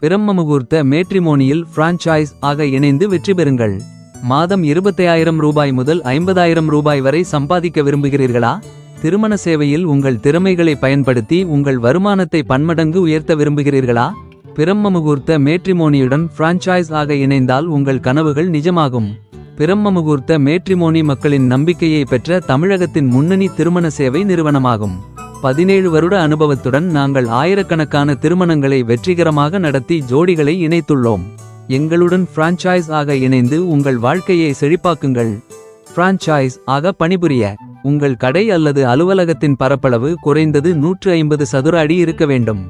பிரம்ம முகூர்த்த மேட்ரிமோனியில் பிரான்ச்சைஸ் ஆக இணைந்து வெற்றி பெறுங்கள். மாதம் இருபத்தையாயிரம் ரூபாய் முதல் ஐம்பதாயிரம் ரூபாய் வரை சம்பாதிக்க விரும்புகிறீர்களா? திருமண சேவையில் உங்கள் திறமைகளை பயன்படுத்தி உங்கள் வருமானத்தை பன்மடங்கு உயர்த்த விரும்புகிறீர்களா? பிரம்ம முகூர்த்த மேட்ரிமோனியுடன் பிரான்ச்சைஸ் ஆக இணைந்தால் உங்கள் கனவுகள் நிஜமாகும். பிரம்ம முகூர்த்த மேட்ரிமோனி மக்களின் நம்பிக்கையை பெற்ற தமிழகத்தின் முன்னணி திருமண சேவை நிறுவனமாகும். பதினேழு வருட அனுபவத்துடன் நாங்கள் ஆயிரக்கணக்கான திருமணங்களை வெற்றிகரமாக நடத்தி ஜோடிகளை இணைத்துள்ளோம். எங்களுடன் பிரான்ச்சைஸ் ஆக இணைந்து உங்கள் வாழ்க்கையை செழிப்பாக்குங்கள். பிரான்ச்சைஸ் ஆக பணிபுரிய. உங்கள் கடை அல்லது அலுவலகத்தின் பரப்பளவு குறைந்தது நூற்று ஐம்பது சதுர அடி இருக்க வேண்டும்.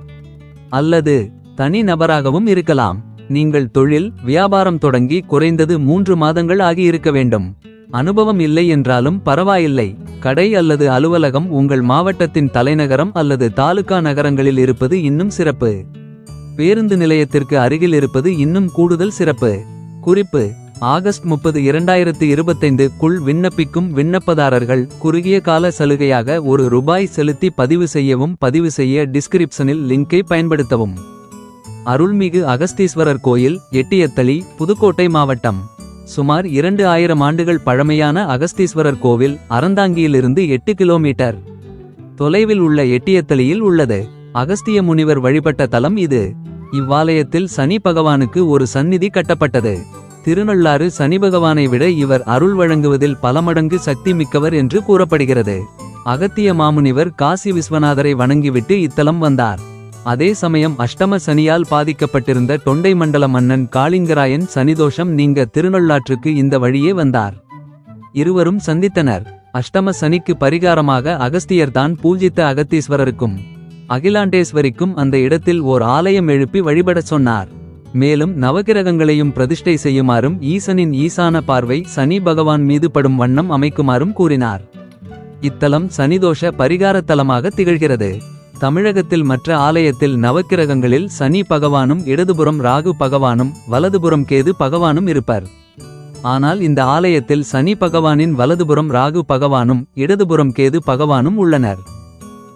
அல்லது தனி நபராகவும் இருக்கலாம். நீங்கள் தொழில் வியாபாரம் தொடங்கி குறைந்தது மூன்று மாதங்கள் ஆகியிருக்க வேண்டும். அனுபவம் இல்லை என்றாலும் பரவாயில்லை. கடை அல்லது அலுவலகம் உங்கள் மாவட்டத்தின் தலைநகரம் அல்லது தாலுகா நகரங்களில் இருப்பது இன்னும் சிறப்பு. பேருந்து நிலையத்திற்கு அருகில் இருப்பது இன்னும் கூடுதல் சிறப்பு. குறிப்பு ஆகஸ்ட் முப்பது இரண்டாயிரத்து இருபத்தைந்து குள் விண்ணப்பிக்கும் விண்ணப்பதாரர்கள் குறுகிய கால சலுகையாக ஒரு ரூபாய் செலுத்தி பதிவு செய்யவும் பதிவு செய்ய டிஸ்கிரிப்ஷனில் லிங்கை பயன்படுத்தவும். அருள்மிகு அகஸ்தீஸ்வரர் கோயில் எட்டியத்தளி புதுக்கோட்டை மாவட்டம். சுமார் இரண்டு ஆயிரம் ஆண்டுகள் பழமையான அகஸ்தீஸ்வரர் கோவில் அறந்தாங்கியிலிருந்து எட்டு கிலோமீட்டர் தொலைவில் உள்ள எட்டியத்தளியில் உள்ளது. அகஸ்திய முனிவர் வழிபட்ட தலம் இது. இவ்வாலயத்தில் சனி பகவானுக்கு ஒரு சந்நிதி கட்டப்பட்டது. திருநள்ளாறு சனி பகவானை விட இவர் அருள் வழங்குவதில் பல மடங்கு சக்தி மிக்கவர் என்று கூறப்படுகிறது. அகத்திய மாமுனிவர் காசி விஸ்வநாதரை வணங்கிவிட்டு இத்தலம் வந்தார். அதே சமயம் அஷ்டம சனியால் பாதிக்கப்பட்டிருந்த தொண்டை மண்டல மன்னன் காளிங்கராயன் சனிதோஷம் நீங்க திருநள்ளாற்றுக்கு இந்த வழியே வந்தார். இருவரும் சந்தித்தனர். அஷ்டம சனிக்கு பரிகாரமாக அகஸ்தியர்தான் பூஜித்த அகத்தீஸ்வரருக்கும் அகிலாண்டேஸ்வரிக்கும் அந்த இடத்தில் ஓர் ஆலயம் எழுப்பி வழிபடச் சொன்னார். மேலும் நவகிரகங்களையும் பிரதிஷ்டை செய்யுமாறும் ஈசனின் ஈசான பார்வை சனி பகவான் மீது படும் வண்ணம் அமைக்குமாறும் கூறினார். இத்தலம் சனிதோஷ பரிகாரத் தலமாக திகழ்கிறது. தமிழகத்தில் மற்ற ஆலயத்தில் நவக்கிரகங்களில் சனி பகவானும் இடதுபுறம் ராகு பகவானும் வலதுபுறம் கேது பகவானும் இருப்பர். ஆனால் இந்த ஆலயத்தில் சனி பகவானின் வலதுபுறம் ராகு பகவானும் இடதுபுறம் கேது பகவானும் உள்ளனர்.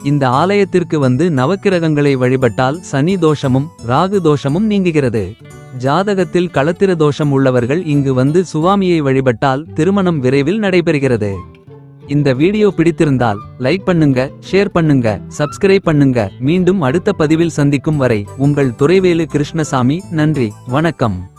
இந்த ஆலயத்திற்கு வந்து நவக்கிரகங்களை வழிபட்டால் சனி தோஷமும் ராகு தோஷமும் நீங்குகிறது. ஜாதகத்தில் களத்திர தோஷம் உள்ளவர்கள் இங்கு வந்து சுவாமியை வழிபட்டால் திருமணம் விரைவில் நடைபெறுகிறது. இந்த வீடியோ பிடித்திருந்தால் லைக் பண்ணுங்க ஷேர் பண்ணுங்க சப்ஸ்கிரைப் பண்ணுங்க. மீண்டும் அடுத்த பதிவில் சந்திக்கும் வரை உங்கள் துறைவேலு கிருஷ்ணசாமி நன்றி வணக்கம்.